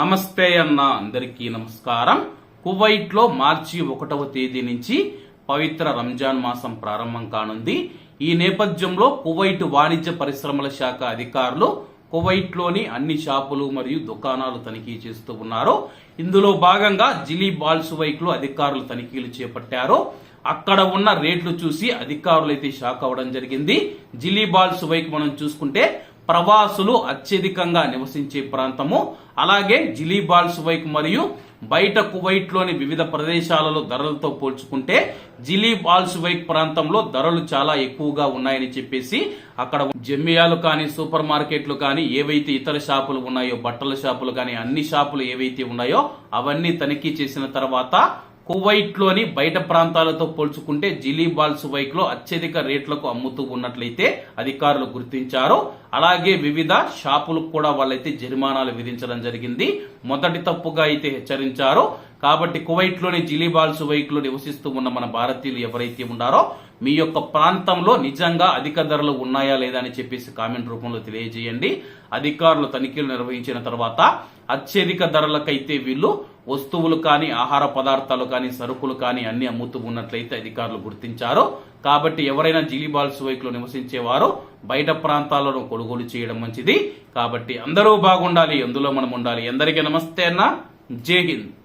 నమస్తే అన్న అందరికీ నమస్కారం. కువైట్లో మార్చి ఒకటవ తేదీ నుంచి పవిత్ర రంజాన్ మాసం ప్రారంభం కానుంది. ఈ నేపథ్యంలో కువైట్ వాణిజ్య పరిశ్రమల శాఖ అధికారులు కువైట్లోని అన్ని షాపులు మరియు దుకాణాలు తనిఖీ చేస్తూ ఉన్నారు. ఇందులో భాగంగా జిలీ బాల్సువైక్లో అధికారులు తనిఖీలు చేపట్టారు. అక్కడ ఉన్న రేట్లు చూసి అధికారులు అయితే షాక్ అవ్వడం జరిగింది. జిలీ బాల్సువైక్ మనం చూసుకుంటే ప్రవాసులు అత్యధికంగా నివసించే ప్రాంతము. అలాగే జిలీబాల్ సువైక్ మరియు బయట కువైట్లోని వివిధ ప్రదేశాలలో ధరలతో పోల్చుకుంటే జిలీబాల్స్ వైక్ ప్రాంతంలో ధరలు చాలా ఎక్కువగా ఉన్నాయని చెప్పేసి అక్కడ జమ్మియాలు కానీ సూపర్ మార్కెట్లు కానీ ఏవైతే ఇతర షాపులు ఉన్నాయో బట్టల షాపులు కానీ అన్ని షాపులు ఏవైతే ఉన్నాయో అవన్నీ తనిఖీ చేసిన తర్వాత కువైట్లోని బయట ప్రాంతాలతో పోల్చుకుంటే జిలీబాల్ సువైక్ అత్యధిక రేట్లకు అమ్ముతూ ఉన్నట్లయితే అధికారులు గుర్తించారు. అలాగే వివిధ షాపులకు కూడా వాళ్ళైతే జరిమానాలు విధించడం జరిగింది. మొదటి తప్పుగా అయితే హెచ్చరించారు. కాబట్టి కువైట్లోని జిలీబాల్ నివసిస్తూ ఉన్న మన భారతీయులు ఎవరైతే ఉన్నారో మీ యొక్క ప్రాంతంలో నిజంగా అధిక ధరలు ఉన్నాయా లేదా అని చెప్పేసి కామెంట్ రూపంలో తెలియజేయండి. అధికారులు తనిఖీలు నిర్వహించిన తర్వాత అత్యధిక ధరలకైతే వీళ్ళు వస్తువులు కానీ ఆహార పదార్థాలు కానీ సరుకులు కానీ అన్ని అమ్ముతూ ఉన్నట్లయితే అధికారులు గుర్తించారు. కాబట్టి ఎవరైనా జిలీబాల్ సువైక్ నివసించేవారు బయట ప్రాంతాలను కొనుగోలు చేయడం మంచిది. కాబట్టి అందరూ బాగుండాలి అందులో మనం ఉండాలి. అందరికీ నమస్తే అన్న. జై హింద్.